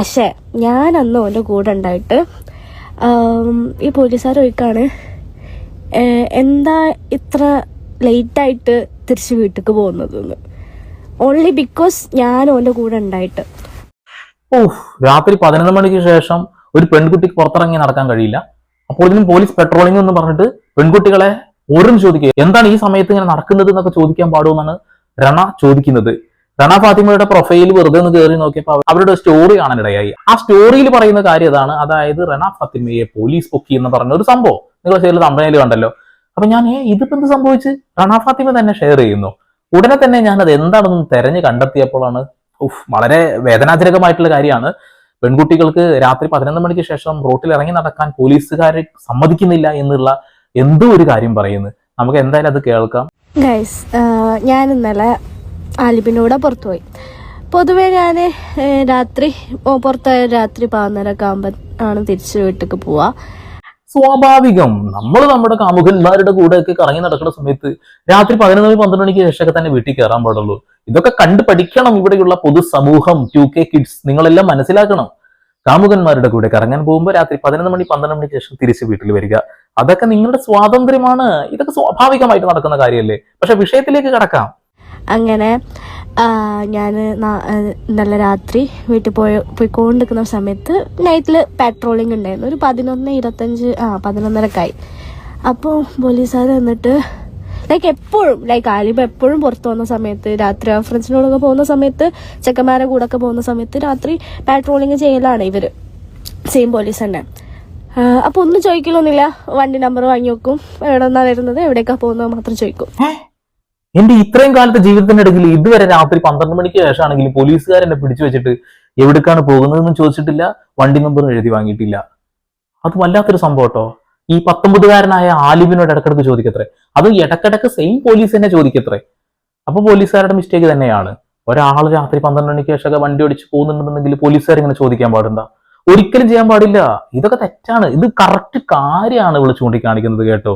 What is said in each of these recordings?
പക്ഷേ ഞാൻ അന്ന് കൂടെ ഉണ്ടായിട്ട് ഈ പോലീസുകാർ ചോദിക്കാണ് "ഏ, എന്താ ഇത്ര ലേറ്റായിട്ട് തിരിച്ച് വീട്ടിലേക്ക് പോകുന്നതെന്ന്. ഓൺലി ബിക്കോസ് ഞാൻ ഓന്റെ കൂടെ ഉണ്ടായിട്ട്. ഓ രാത്രി പതിനൊന്ന് മണിക്ക് ശേഷം ഒരു പെൺകുട്ടിക്ക് പുറത്തിറങ്ങി നടക്കാൻ കഴിയില്ല. അപ്പോൾ ഇതിനും പോലീസ് പെട്രോളിംഗ് എന്ന് പറഞ്ഞിട്ട് പെൺകുട്ടികളെ ഓരോന്ന് ചോദിക്കുക എന്താണ് ഈ സമയത്ത് ഇങ്ങനെ നടക്കുന്നത് എന്നൊക്കെ ചോദിക്കാൻ പാടുമെന്നാണ് രണ ചോദിക്കുന്നത്. രണ ഫാത്തിമയുടെ പ്രൊഫൈൽ വെറുതെ ഒന്ന് കയറി നോക്കിയപ്പോൾ അവരുടെ സ്റ്റോറി കാണാനിടയായി ആ സ്റ്റോറിയിൽ പറയുന്ന കാര്യം ഇതാണ് അതായത് റണ ഫാത്തിമയെ പോലീസ് പൊക്കി എന്ന് പറഞ്ഞ ഒരു സംഭവം. നിങ്ങൾ ചെയ്തത് കമ്പനിയിൽ കണ്ടല്ലോ. അപ്പൊ ഞാൻ ഏ ഇതിപ്പോ എന്ത് സംഭവിച്ച്? റണ ഫാത്തിമ തന്നെ ഷെയർ ചെയ്യുന്നു. ഉടനെ തന്നെ ഞാൻ അത് എന്താണെന്ന് തെരഞ്ഞു കണ്ടെത്തിയപ്പോഴാണ് ഉഫ് വളരെ വേദനാജനകമായിട്ടുള്ള കാര്യമാണ്. പെൺകുട്ടികൾക്ക് രാത്രി പതിനൊന്ന് മണിക്ക് ശേഷം റോട്ടിൽ ഇറങ്ങി നടക്കാൻ പോലീസുകാർ സമ്മതിക്കുന്നില്ല എന്നുള്ള എന്തോ ഒരു കാര്യം പറയുന്നു. നമുക്ക് എന്തായാലും അത് കേൾക്കാം. ഞാൻ ഇന്നലെ ആലിബിനൂടെ പുറത്തു പോയി പൊതുവേ ഞാൻ രാത്രി പുറത്തായ പുറത്ത് രാത്രി പതിനൊക്കെ ആകുമ്പോൾ ആണ് തിരിച്ച് വീട്ടിലേക്ക് പോവുക സ്വാഭാവികം. നമ്മൾ നമ്മുടെ കാമുകന്മാരുടെ കൂടെ ഒക്കെ കറങ്ങി നടക്കുന്ന സമയത്ത് രാത്രി പതിനൊന്ന് മണി പന്ത്രണ്ട് മണിക്ക് ശേഷമൊക്കെ തന്നെ വീട്ടിൽ കയറാൻ പാടുള്ളൂ. ഇതൊക്കെ കണ്ടു പഠിക്കണം ഇവിടെയുള്ള പൊതുസമൂഹം ടു കെ കിഡ്സ് നിങ്ങളെല്ലാം മനസ്സിലാക്കണം. കാമുകന്മാരുടെ കൂടെ കറങ്ങാൻ പോകുമ്പോൾ രാത്രി പതിനൊന്ന് മണി പന്ത്രണ്ട് മണിക്ക് ശേഷം തിരിച്ച് വീട്ടിൽ വരിക. അതൊക്കെ നിങ്ങളുടെ സ്വാതന്ത്ര്യമാണ്. ഇതൊക്കെ സ്വാഭാവികമായിട്ട് നടക്കുന്ന കാര്യമല്ലേ? പക്ഷെ വിഷയത്തിലേക്ക് കടക്കാം. അങ്ങനെ ഞാൻ നല്ല രാത്രി വീട്ടിൽ പോയി പോയിക്കൊണ്ടിരിക്കുന്ന സമയത്ത് നൈറ്റിൽ പാട്രോളിങ് ഉണ്ടായിരുന്നു. ഒരു പതിനൊന്ന് ഇരുപത്തഞ്ച് ആ പതിനൊന്നരക്കായി. അപ്പോൾ പോലീസുകാർ വന്നിട്ട് ലൈക്ക് എപ്പോഴും ലൈക്ക് ആലിബ് എപ്പോഴും പുറത്തു പോകുന്ന സമയത്ത് രാത്രി ഫ്രണ്ട്സിനോടൊക്കെ പോകുന്ന സമയത്ത് ചെക്കന്മാരെ കൂടെ ഒക്കെ പോകുന്ന സമയത്ത് രാത്രി പാട്രോളിങ് ചെയ്യലാണ് ഇവർ സെയിം പോലീസ് തന്നെ. അപ്പോൾ ഒന്നും ചോദിക്കലൊന്നുമില്ല. വണ്ടി നമ്പർ വാങ്ങി വെക്കും. എവിടെ നിന്നാണ് വരുന്നത് എവിടേക്കാണ് പോകുന്നത് മാത്രം ചോദിക്കും. എന്റെ ഇത്രയും കാലത്തെ ജീവിതത്തിന്റെ ഇടയിൽ ഇതുവരെ രാത്രി പന്ത്രണ്ട് മണിക്ക് ശേഷമാണെങ്കിൽ പോലീസുകാർ എന്നെ പിടിച്ചു വെച്ചിട്ട് എവിടേക്കാണ് പോകുന്നതെന്നും ചോദിച്ചിട്ടില്ല വണ്ടി നമ്പർ എഴുതി വാങ്ങിയിട്ടില്ല. അത് വല്ലാത്തൊരു സംഭവം കേട്ടോ. ഈ പത്തൊമ്പതുകാരനായ ആലിബിനോട് ഇടക്കിടക്ക് ചോദിക്കത്രേ. അത് ഇടക്കിടക്ക് സെയിം പോലീസ് തന്നെ ചോദിക്കത്രേ. അപ്പൊ പോലീസുകാരുടെ മിസ്റ്റേക്ക് തന്നെയാണ്. ഒരാൾ രാത്രി പന്ത്രണ്ട് മണിക്ക് ശേഷമൊക്കെ വണ്ടി ഓടിച്ച് പോകുന്നുണ്ടെന്നുണ്ടെങ്കിൽ പോലീസുകാർ ഇങ്ങനെ ചോദിക്കാൻ പാടുണ്ടോ? ഒരിക്കലും ചെയ്യാൻ പാടില്ല. ഇതൊക്കെ തെറ്റാണ്. ഇത് കറക്റ്റ് കാര്യമാണ് ഇവിടെ ചൂണ്ടിക്കാണിക്കുന്നത് കേട്ടോ.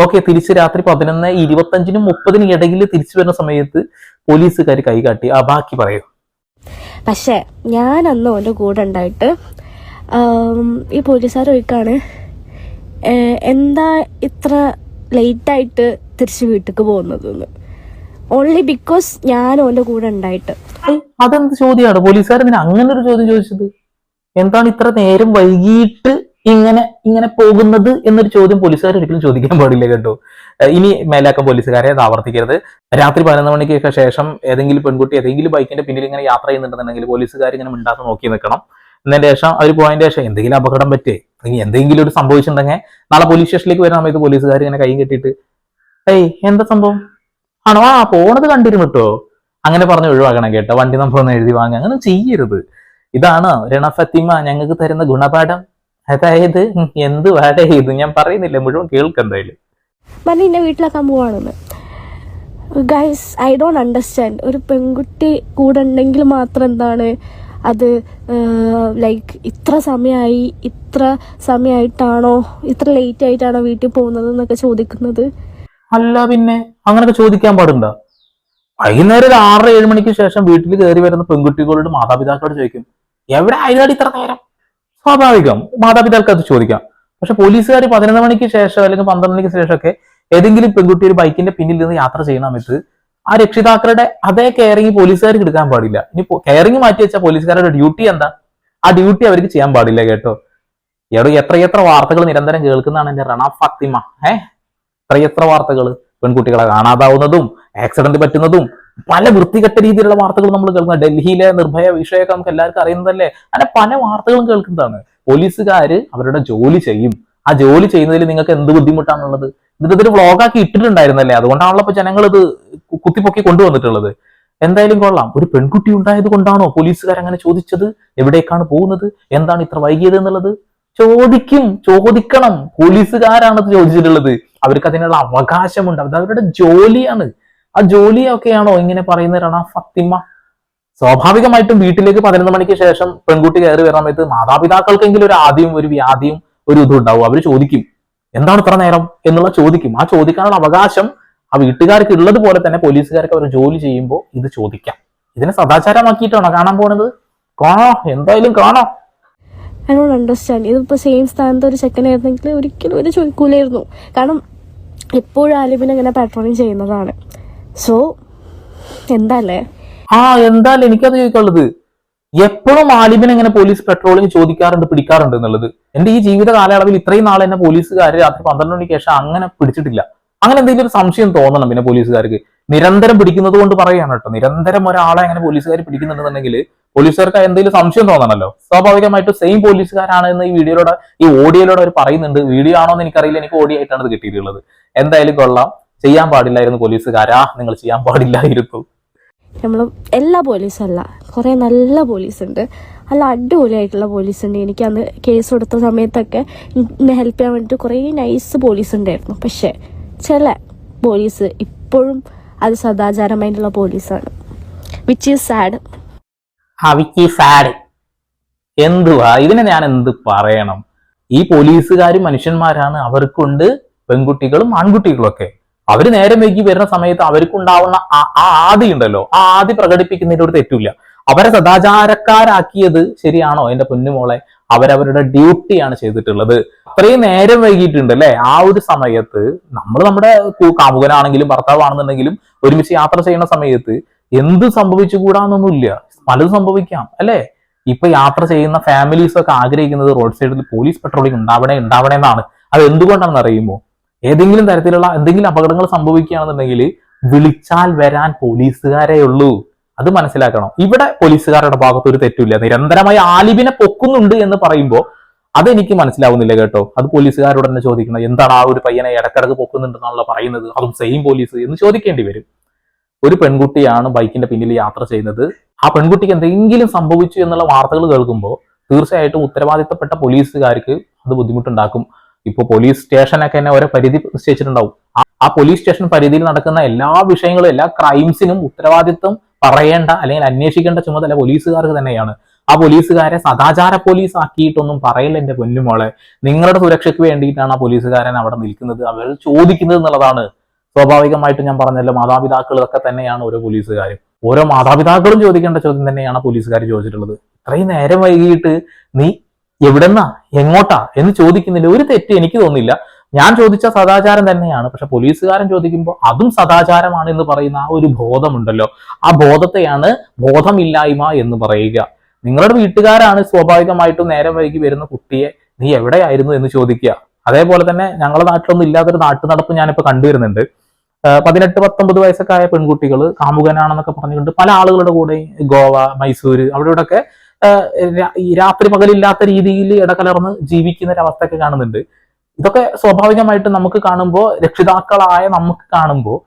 ഓക്കെ തിരിച്ച് രാത്രി പതിനൊന്ന് ഇരുപത്തഞ്ചിനും മുപ്പതിനും ഇടയിൽ തിരിച്ചു വരുന്ന സമയത്ത് പോലീസുകാർ കൈകാട്ടി. ആ ബാക്കി പറയൂ. പക്ഷേ ഞാൻ അന്ന് ഓന്റെ കൂടെ ഉണ്ടായിട്ട് ഈ പോലീസുകാർ ചോദിക്കാണ് "ഏ, എന്താ ഇത്ര ലേറ്റായിട്ട് തിരിച്ച് വീട്ടിലേക്ക് പോകുന്നതെന്ന്. ഓൺലി ബിക്കോസ് ഞാൻ ഓന്റെ കൂടെ ഉണ്ടായിട്ട്. അതെന്ത് ചോദ്യമാണ്? പോലീസുകാർ അങ്ങനെ ഒരു ചോദ്യം ചോദിച്ചത്? എന്താണ് ഇത്ര നേരം വൈകിട്ട് ഇങ്ങനെ ഇങ്ങനെ പോകുന്നത് എന്നൊരു ചോദ്യം പോലീസുകാർ ഒരിക്കലും ചോദിക്കാൻ പാടില്ല കേട്ടോ. ഇനി മേലാക്കം പോലീസുകാരെ അത് ആവർത്തിക്കരുത്. രാത്രി പതിനൊന്ന് മണിക്കൊക്കെ ശേഷം ഏതെങ്കിലും പെൺകുട്ടി ഏതെങ്കിലും ബൈക്കിന്റെ പിന്നിൽ ഇങ്ങനെ യാത്ര ചെയ്യുന്നുണ്ടെന്നുണ്ടെങ്കിൽ പോലീസുകാർ ഇങ്ങനെ മിണ്ടാത്ത നോക്കി നിൽക്കണം. എന്നതിന് ശേഷം അവർ പോയതിന്റെ ശേഷം എന്തെങ്കിലും അപകടം പറ്റേ അല്ലെങ്കിൽ എന്തെങ്കിലും ഒരു സംഭവിച്ചിട്ടുണ്ടെങ്കിൽ നാളെ പോലീസ് സ്റ്റേഷനിലേക്ക് വരുന്ന സമയത്ത് പോലീസുകാർ ഇങ്ങനെ കൈ കെട്ടിയിട്ട് ഏയ് എന്താ സംഭവം? ആണോ? ആ പോണത് കണ്ടിരുന്നു കേട്ടോ അങ്ങനെ പറഞ്ഞ് ഒഴിവാക്കണം കേട്ടോ. വണ്ടി നമ്പർ ഒന്ന് എഴുതി വാങ്ങുക അങ്ങനെ ചെയ്യരുത്. ഇതാണ് രണ ഫത്തിമ ഞങ്ങൾക്ക് തരുന്ന ഗുണപാഠം. അതായത് എന്ത് വാടേ ഇത്? ഞാൻ പറയുന്നില്ല മുഴുവൻ കേൾക്കണ്ടായാലും പറഞ്ഞ് എന്നെ വീട്ടിലാക്കാൻ പോവാണെന്ന്. ഗൈസ് ഐ ഡോണ്ട് അണ്ടർസ്റ്റാൻഡ് ഒരു പെൺകുട്ടി കൂടെ ഉണ്ടെങ്കിൽ മാത്രം എന്താണ് അത് ലൈക്ക് ഇത്ര സമയമായി ഇത്ര സമയമായിട്ടാണോ ഇത്ര ലേറ്റ് ആയിട്ടാണോ വീട്ടിൽ പോകുന്നത് എന്നൊക്കെ ചോദിക്കുന്നത്? അല്ല പിന്നെ അങ്ങനൊക്കെ ചോദിക്കാൻ പാടുണ്ടോ? വൈകുന്നേരം ഒരു ആറര ഏഴ് മണിക്ക് ശേഷം വീട്ടിൽ കയറി വരുന്ന പെൺകുട്ടികളോട് മാതാപിതാക്കളോട് ചോദിക്കും എവിടെ ആയിരുന്നു ഇത്ര നേരം? സ്വാഭാവികം. മാതാപിതാക്കൾക്ക് അത് ചോദിക്കാം. പക്ഷെ പോലീസുകാർ പതിനൊന്ന് മണിക്ക് ശേഷം അല്ലെങ്കിൽ പന്ത്രണ്ട് മണിക്ക് ശേഷമൊക്കെ ഏതെങ്കിലും പെൺകുട്ടി ഒരു ബൈക്കിന്റെ പിന്നിൽ നിന്ന് യാത്ര ചെയ്യുന്ന സമയത്ത് ആ രക്ഷിതാക്കളുടെ അതേ കെയറിങ് പോലീസുകാർക്ക് എടുക്കാൻ പാടില്ല. ഇനി കെയറിങ് മാറ്റി വെച്ചാൽ പോലീസുകാരുടെ ഡ്യൂട്ടി എന്താ? ആ ഡ്യൂട്ടി അവർക്ക് ചെയ്യാൻ പാടില്ല കേട്ടോ. എവിടെ എത്ര വാർത്തകൾ നിരന്തരം കേൾക്കുന്നതാണ് എന്റെ റണ ഫാത്തിമ. ഏഹ് എത്ര വാർത്തകൾ പെൺകുട്ടികളെ കാണാതാവുന്നതും ആക്സിഡന്റ് പറ്റുന്നതും പല വൃത്തികെട്ട രീതിയിലുള്ള വാർത്തകൾ നമ്മൾ കേൾക്കുന്നത് ഡൽഹിയിലെ നിർഭയ വിഷയമൊക്കെ നമുക്ക് എല്ലാവർക്കും അറിയുന്നതല്ലേ? അങ്ങനെ പല വാർത്തകളും കേൾക്കുന്നതാണ്. പോലീസുകാര് അവരുടെ ജോലി ചെയ്യും. ആ ജോലി ചെയ്യുന്നതിൽ നിങ്ങൾക്ക് എന്ത് ബുദ്ധിമുട്ടാണുള്ളത് ഇത് ഇതൊരു വ്ളോഗാക്കി ഇട്ടിട്ടുണ്ടായിരുന്നല്ലേ? അതുകൊണ്ടാണല്ലോ ഇപ്പൊ ജനങ്ങൾ ഇത് കുത്തിപ്പൊക്കി കൊണ്ടുവന്നിട്ടുള്ളത്. എന്തായാലും കൊള്ളാം. ഒരു പെൺകുട്ടി ഉണ്ടായത് കൊണ്ടാണോ പോലീസുകാർ അങ്ങനെ ചോദിച്ചത്? എവിടേക്കാണ് പോകുന്നത്? എന്താണ് ഇത്ര വൈകിയത് എന്നുള്ളത്? ചോദിക്കും. ചോദിക്കണം. പോലീസുകാരാണ് ചോദിച്ചിട്ടുള്ളത്. അവർക്ക് അതിനുള്ള അവകാശമുണ്ട്. അത് അവരുടെ ജോലിയാണ്. ആ ജോലിയൊക്കെയാണോ ഇങ്ങനെ പറയുന്ന രണ ഫത്തിമ? സ്വാഭാവികമായിട്ടും വീട്ടിലേക്ക് പതിനൊന്ന് മണിക്ക് ശേഷം പെൺകുട്ടി കയറി വരുന്ന സമയത്ത് മാതാപിതാക്കൾക്കെങ്കിലും ഒരു ആദ്യം ഒരു വ്യാധിയും ഒരു ഇതും ഉണ്ടാവും. അവർ ചോദിക്കും എന്താണ് ഇത്ര നേരം? എന്നുള്ള ചോദിക്കും. ആ ചോദിക്കാനുള്ള അവകാശം ആ വീട്ടുകാർക്ക് ഉള്ളത് പോലെ തന്നെ പോലീസുകാർക്ക് അവർ ജോലി ചെയ്യുമ്പോൾ ഇത് ചോദിക്കാം. ഇതിനെ സദാചാരമാക്കിയിട്ടാണോ കാണാൻ പോണത്? കാണോ? എന്തായാലും കാണോ. അണ്ടർസ്റ്റാൻഡ് ഇതിപ്പോൾ സെയിം സ്ഥാനത്ത് ഒരു ചെക്കനായിരുന്നെങ്കിൽ ഒരിക്കലും ഒരു ചോദിക്കൂലായിരുന്നു. കാരണം എപ്പോഴും ആലിബിനെ ഇങ്ങനെ പാട്രോളിങ് ചെയ്യുന്നതാണ്. സോ എന്താല്ലേ? ആ എന്തായാലും എനിക്കത് ചോദിക്കാനുള്ളത്. എപ്പോഴും ആലിബിനെ ഇങ്ങനെ പോലീസ് പെട്രോളിങ് ചോദിക്കാറുണ്ട് പിടിക്കാറുണ്ട് എന്നുള്ളത്. എന്റെ ഈ ജീവിത കാലയളവിൽ ഇത്രയും നാളെ എന്നെ പോലീസുകാർ രാത്രി പന്ത്രണ്ട് മണിക്ക് ശേഷം അങ്ങനെ പിടിച്ചിട്ടില്ല. അങ്ങനെ എന്തെങ്കിലും ഒരു സംശയം തോന്നണം പിന്നെ പോലീസുകാർക്ക്. നിരന്തരം പിടിക്കുന്നത് കൊണ്ട് പറയുകയാണ് കേട്ടോ. നിരന്തരം ഒരാളെ അങ്ങനെ പോലീസുകാർ പിടിക്കുന്നുണ്ടെന്നുണ്ടെങ്കിൽ പോലീസുകാർക്ക് എന്തെങ്കിലും സംശയം തോന്നണല്ലോ സ്വാഭാവികമായിട്ടും സെയിം പോലീസുകാരാണ് എന്ന് ഈ വീഡിയോയിലൂടെ ഈ ഓഡിയോയിലൂടെ അവർ പറയുന്നുണ്ട്. വീഡിയോ ആണോ എന്ന് എനിക്കറിയില്ല. എനിക്ക് ഓഡിയോ ആയിട്ടാണ് ഇത് കിട്ടിയിട്ടുള്ളത്. എന്തായാലും കൊള്ളാം. ചെയ്യാൻ പാടില്ലായിരുന്നു പോലീസുകാരാ. നിങ്ങൾ ചെയ്യാൻ പാടില്ലായിരുന്നു. നമ്മൾ എല്ലാ പോലീസും അല്ല കുറേ നല്ല പോലീസ് ഉണ്ട് നല്ല അടിപൊളിയായിട്ടുള്ള പോലീസ് ഉണ്ട് എനിക്ക് അന്ന് കേസ് കൊടുത്ത സമയത്തൊക്കെ എന്നെ ഹെൽപ്പ് ചെയ്യാൻ വേണ്ടിയിട്ട് കുറേ നൈസ് പോലീസ് ഉണ്ടായിരുന്നു പക്ഷേ ചില പോലീസ് ഇപ്പോഴും അത് സദാചാരമായിട്ടുള്ള പോലീസാണ്. വിച്ച് ഈസ് സാഡ് ഹവിക്ക് സാഡ് എന്തുവാ? ഇതിനെ ഞാൻ എന്ത് പറയണം? ഈ പോലീസുകാരും മനുഷ്യന്മാരാണ്. അവർക്കുണ്ട് പെൺകുട്ടികളും ആൺകുട്ടികളും ഒക്കെ അവർ നേരം വൈകി വരുന്ന സമയത്ത് അവർക്കുണ്ടാവുന്ന ആ ആദി ഉണ്ടല്ലോ ആ ആദി പ്രകടിപ്പിക്കുന്നതിന്റെ ഒരു തെറ്റില്ല അവരെ സദാചാരക്കാരാക്കിയത് ശരിയാണോ എന്റെ പൊന്നുമോളെ? അവരവരുടെ ഡ്യൂട്ടിയാണ് ചെയ്തിട്ടുള്ളത്. അത്രയും നേരം വൈകിയിട്ടുണ്ട് അല്ലെ ആ ഒരു സമയത്ത് നമ്മൾ നമ്മുടെ കാമുകനാണെങ്കിലും ഭർത്താവാണെന്നുണ്ടെങ്കിലും ഒരുമിച്ച് യാത്ര ചെയ്യുന്ന സമയത്ത് എന്ത് സംഭവിച്ചു സംഭവിച്ചുകൂടാന്നൊന്നുമില്ല. പലതും സംഭവിക്കാം അല്ലെ? ഇപ്പൊ യാത്ര ചെയ്യുന്ന ഫാമിലീസ് ഒക്കെ ആഗ്രഹിക്കുന്നത് റോഡ് സൈഡിൽ പോലീസ് പെട്രോളിംഗ് ഉണ്ടാവണേ ഉണ്ടാവണേ എന്നാണ് അത് എന്തുകൊണ്ടാണെന്ന് അറിയുമോ ഏതെങ്കിലും തരത്തിലുള്ള എന്തെങ്കിലും അപകടങ്ങൾ സംഭവിക്കുകയാണെന്നുണ്ടെങ്കിൽ വിളിച്ചാൽ വരാൻ പോലീസുകാരേ ഉള്ളൂ. അത് മനസ്സിലാക്കണം. ഇവിടെ പോലീസുകാരുടെ ഭാഗത്ത് ഒരു തെറ്റില്ല നിരന്തരമായി ആലിബിനെ പൊക്കുന്നുണ്ട് എന്ന് പറയുമ്പോൾ അതെനിക്ക് മനസ്സിലാവുന്നില്ല കേട്ടോ. അത് പോലീസുകാരോട് തന്നെ ചോദിക്കണം. എന്താണ് ആ ഒരു പയ്യനെ ഇടക്കിടക്ക് പൊക്കുന്നുണ്ടെന്നുള്ള പറയുന്നത്? അതും സെയിം പോലീസ് എന്ന് ചോദിക്കേണ്ടി വരും. ഒരു പെൺകുട്ടിയാണ് ബൈക്കിന്റെ പിന്നിൽ യാത്ര ചെയ്യുന്നത്. ആ പെൺകുട്ടിക്ക് എന്തെങ്കിലും സംഭവിച്ചു എന്നുള്ള വാർത്തകൾ കേൾക്കുമ്പോൾ തീർച്ചയായിട്ടും ഉത്തരവാദിത്തപ്പെട്ട പോലീസുകാർക്ക് അത് ബുദ്ധിമുട്ടുണ്ടാക്കും. ഇപ്പോൾ പോലീസ് സ്റ്റേഷനൊക്കെ തന്നെ ഓരോ പരിധി നിശ്ചയിച്ചിട്ടുണ്ടാവും. ആ- പോലീസ് സ്റ്റേഷൻ പരിധിയിൽ നടക്കുന്ന എല്ലാ വിഷയങ്ങളും എല്ലാ ക്രൈംസിനും ഉത്തരവാദിത്വം പറയേണ്ട അല്ലെങ്കിൽ അന്വേഷിക്കേണ്ട ചുമതല പോലീസുകാർക്ക് തന്നെയാണ്. ആ പോലീസുകാരെ സദാചാര പോലീസ് ആക്കിയിട്ടൊന്നും പറയില്ല എന്റെ പൊന്നുമോളെ നിങ്ങളുടെ സുരക്ഷയ്ക്ക് വേണ്ടിയിട്ടാണ് ആ പോലീസുകാരൻ അവിടെ നിൽക്കുന്നത്. അവർ ചോദിക്കുന്നത് എന്നുള്ളതാണ്. സ്വാഭാവികമായിട്ടും ഞാൻ പറഞ്ഞല്ലോ മാതാപിതാക്കളൊക്കെ തന്നെയാണ് ഓരോ പോലീസുകാരും. ഓരോ മാതാപിതാക്കളും ചോദിക്കേണ്ട ചോദ്യം തന്നെയാണ് പോലീസുകാർ ചോദിച്ചിട്ടുള്ളത്. ഇത്രയും നേരം വൈകിട്ട് നീ എവിടെന്നാ? എങ്ങോട്ടാ? എന്ന് ചോദിക്കുന്നില്ല ഒരു തെറ്റ് എനിക്ക് തോന്നില്ല ഞാൻ ചോദിച്ച സദാചാരം തന്നെയാണ്. പക്ഷെ പോലീസുകാരൻ ചോദിക്കുമ്പോൾ അതും സദാചാരമാണ് എന്ന് പറയുന്ന ആ ഒരു ബോധമുണ്ടല്ലോ. ആ ബോധത്തെയാണ് ബോധമില്ലായ്മ എന്ന് പറയുക. നിങ്ങളുടെ വീട്ടുകാരാണ് സ്വാഭാവികമായിട്ടും നേരം വൈകി വരുന്ന കുട്ടിയെ നീ എവിടെയായിരുന്നു? എന്ന് ചോദിക്കുക. അതേപോലെ തന്നെ ഞങ്ങളുടെ നാട്ടിലൊന്നും ഇല്ലാത്തൊരു നാട്ടു നടപ്പ് ഞാനിപ്പോ കണ്ടുവരുന്നുണ്ട്. പതിനെട്ട് പത്തൊമ്പത് വയസ്സൊക്കെ ആയ പെൺകുട്ടികൾ കാമുകനാണെന്നൊക്കെ പറഞ്ഞുകൊണ്ട് പല ആളുകളുടെ കൂടെ ഗോവ മൈസൂര് അവിടെ ഇവിടെയൊക്കെ രാത്രി പകലില്ലാത്ത രീതിയിൽ ഇടകലർന്ന് ജീവിക്കുന്ന ഒരവസ്ഥയൊക്കെ കാണുന്നുണ്ട്. ഇതൊക്കെ സ്വാഭാവികമായിട്ട് നമുക്ക് കാണുമ്പോൾ രക്ഷിതാക്കളായ നമുക്ക് കാണുമ്പോൾ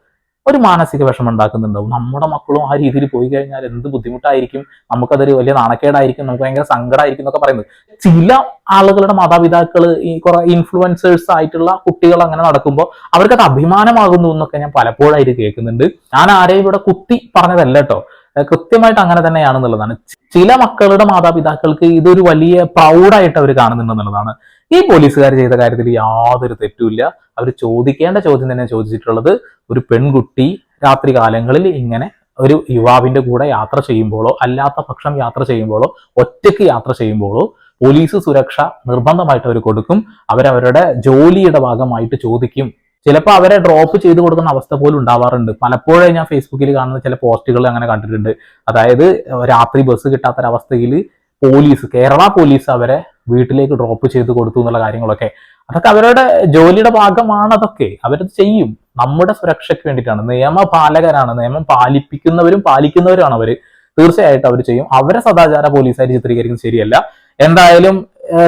ഒരു മാനസിക വിഷമം ഉണ്ടാക്കുന്നുണ്ടാവും. നമ്മുടെ മക്കളും ആ രീതിയിൽ പോയി കഴിഞ്ഞാൽ എന്ത് ബുദ്ധിമുട്ടായിരിക്കും? നമുക്കതൊരു വലിയ നാണക്കേടായിരിക്കും നമുക്ക് ഭയങ്കര സങ്കടമായിരിക്കും എന്നൊക്കെ പറയുന്നത്. ചില ആളുകളുടെ മാതാപിതാക്കൾ ഈ കുറെ ഇൻഫ്ലുവൻസേഴ്സ് ആയിട്ടുള്ള കുട്ടികൾ അങ്ങനെ നടക്കുമ്പോൾ അവർക്കത് അഭിമാനമാകുന്നു എന്നൊക്കെ ഞാൻ പലപ്പോഴായിട്ട് കേൾക്കുന്നുണ്ട്. ഞാൻ ആരെയും ഇവിടെ കുത്തി പറഞ്ഞതല്ല കേട്ടോ. കൃത്യമായിട്ട് അങ്ങനെ തന്നെയാണെന്നുള്ളതാണ്. ചില മക്കളുടെ മാതാപിതാക്കൾക്ക് ഇതൊരു വലിയ പ്രൗഡായിട്ട് അവർ കാണുന്നുണ്ടെന്നുള്ളതാണ്. ഈ പോലീസുകാർ ചെയ്ത കാര്യത്തിൽ യാതൊരു തെറ്റുമില്ല അവർ ചോദിക്കേണ്ട ചോദ്യം തന്നെ ചോദിച്ചിട്ടുള്ളത്. ഒരു പെൺകുട്ടി രാത്രി കാലങ്ങളിൽ ഇങ്ങനെ ഒരു യുവാവിന്റെ കൂടെ യാത്ര ചെയ്യുമ്പോഴോ അല്ലാത്ത പക്ഷം യാത്ര ചെയ്യുമ്പോഴോ ഒറ്റയ്ക്ക് യാത്ര ചെയ്യുമ്പോഴോ പോലീസ് സുരക്ഷ നിർബന്ധമായിട്ട് അവർ കൊടുക്കും. അവരവരുടെ ജോലിയുടെ ഭാഗമായിട്ട് ചോദിക്കും. ചിലപ്പോൾ അവരെ ഡ്രോപ്പ് ചെയ്ത് കൊടുക്കുന്ന അവസ്ഥ പോലും ഉണ്ടാവാറുണ്ട്. പലപ്പോഴും ഞാൻ ഫേസ്ബുക്കിൽ കാണുന്ന ചില പോസ്റ്റുകൾ അങ്ങനെ കണ്ടിട്ടുണ്ട്. അതായത് രാത്രി ബസ് കിട്ടാത്തൊരവസ്ഥയിൽ പോലീസ് കേരള പോലീസ് അവരെ വീട്ടിലേക്ക് ഡ്രോപ്പ് ചെയ്ത് കൊടുത്തു എന്നുള്ള കാര്യങ്ങളൊക്കെ. അതൊക്കെ അവരുടെ ജോലിയുടെ ഭാഗമാണ് അതൊക്കെ. അവരത് ചെയ്യും. നമ്മുടെ സുരക്ഷയ്ക്ക് വേണ്ടിയിട്ടാണ്. നിയമപാലകരാണ്. നിയമം പാലിപ്പിക്കുന്നവരും പാലിക്കുന്നവരുമാണ് അവർ തീർച്ചയായിട്ടും അവർ ചെയ്യും. അവരെ സദാചാര പോലീസായിട്ട് ചിത്രീകരിക്കുന്നത് ശരിയല്ല. എന്തായാലും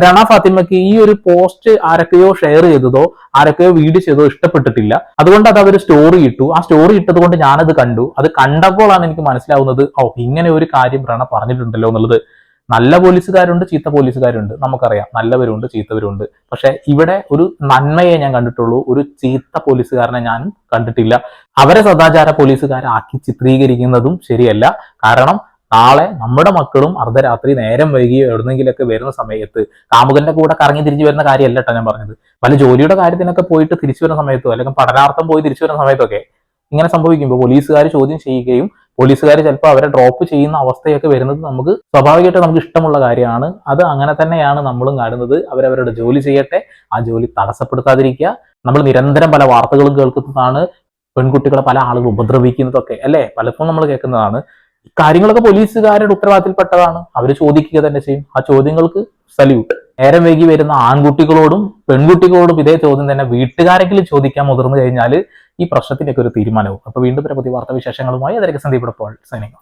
രണ ഫാത്തിമയ്ക്ക് ഈ ഒരു പോസ്റ്റ് ആരൊക്കെയോ ഷെയർ ചെയ്തതോ ആരൊക്കെയോ വീഡിയോ ചെയ്തോ ഇഷ്ടപ്പെട്ടിട്ടില്ല. അതുകൊണ്ട് അത് അവർ സ്റ്റോറി ഇട്ടു. ആ സ്റ്റോറി ഇട്ടത് കൊണ്ട് ഞാനത് കണ്ടു. അത് കണ്ടപ്പോഴാണ് എനിക്ക് മനസ്സിലാവുന്നത് ഓ ഇങ്ങനെ ഒരു കാര്യം രണ പറഞ്ഞിട്ടുണ്ടല്ലോ എന്നുള്ളത്. നല്ല പോലീസുകാരുണ്ട് ചീത്ത പോലീസുകാരുണ്ട് നമുക്കറിയാം. നല്ലവരുണ്ട് ചീത്തവരുണ്ട്. പക്ഷെ ഇവിടെ ഒരു നന്മയെ ഞാൻ കണ്ടിട്ടുള്ളൂ. ഒരു ചീത്ത പോലീസുകാരനെ ഞാൻ കണ്ടിട്ടില്ല. അവരെ സദാചാര പോലീസുകാരാക്കി ചിത്രീകരിക്കുന്നതും ശരിയല്ല. കാരണം നാളെ നമ്മുടെ മക്കളും അർദ്ധരാത്രി നേരം വൈകിയോ എവിടെന്നെങ്കിലൊക്കെ വരുന്ന സമയത്ത് കാമുകന്റെ കൂടെ കറങ്ങി തിരിച്ചു വരുന്ന കാര്യമല്ല കേട്ടോ ഞാൻ പറഞ്ഞത്. പല ജോലിയുടെ കാര്യത്തിനൊക്കെ പോയിട്ട് തിരിച്ചു വരുന്ന സമയത്തോ അല്ലെങ്കിൽ പഠനാർത്ഥം പോയി തിരിച്ചു വരുന്ന സമയത്തൊക്കെ ഇങ്ങനെ സംഭവിക്കുമ്പോൾ പോലീസുകാർ ചോദ്യം ചെയ്യുകയും പോലീസുകാർ ചിലപ്പോൾ അവരെ ഡ്രോപ്പ് ചെയ്യുന്ന അവസ്ഥയൊക്കെ വരുന്നത് നമുക്ക് സ്വാഭാവികമായിട്ട് നമുക്ക് ഇഷ്ടമുള്ള കാര്യമാണ്. അത് അങ്ങനെ തന്നെയാണ് നമ്മളും കാണുന്നത്. അവരവരുടെ ജോലി ചെയ്യട്ടെ. ആ ജോലി തടസ്സപ്പെടുത്താതിരിക്കുക. നമ്മൾ നിരന്തരം പല വാർത്തകളും കേൾക്കുന്നതാണ്. പെൺകുട്ടികളെ പല ആളുകൾ ഉപദ്രവിക്കുന്നതൊക്കെ അല്ലേ? പലപ്പോഴും നമ്മൾ കേൾക്കുന്നതാണ്. കാര്യങ്ങളൊക്കെ പോലീസുകാരുടെ ഉത്തരവാദിത്തപ്പെട്ടതാണ് അവർ ചോദിക്കുക തന്നെ ചെയ്യും. ആ ചോദ്യങ്ങൾക്ക് സല്യൂട്ട് നേരം വൈകി വരുന്ന ആൺകുട്ടികളോടും പെൺകുട്ടികളോടും ഇതേ ചോദ്യം തന്നെ വീട്ടുകാരെങ്കിലും ചോദിക്കാൻ മുതിർന്നു കഴിഞ്ഞാൽ ഈ പ്രശ്നത്തിനൊക്കെ ഒരു തീരുമാനവും അപ്പൊ വീണ്ടും പുതിയ വാർത്താവിശേഷങ്ങളുമായി അതിലേക്ക് പോൾ സൈനിക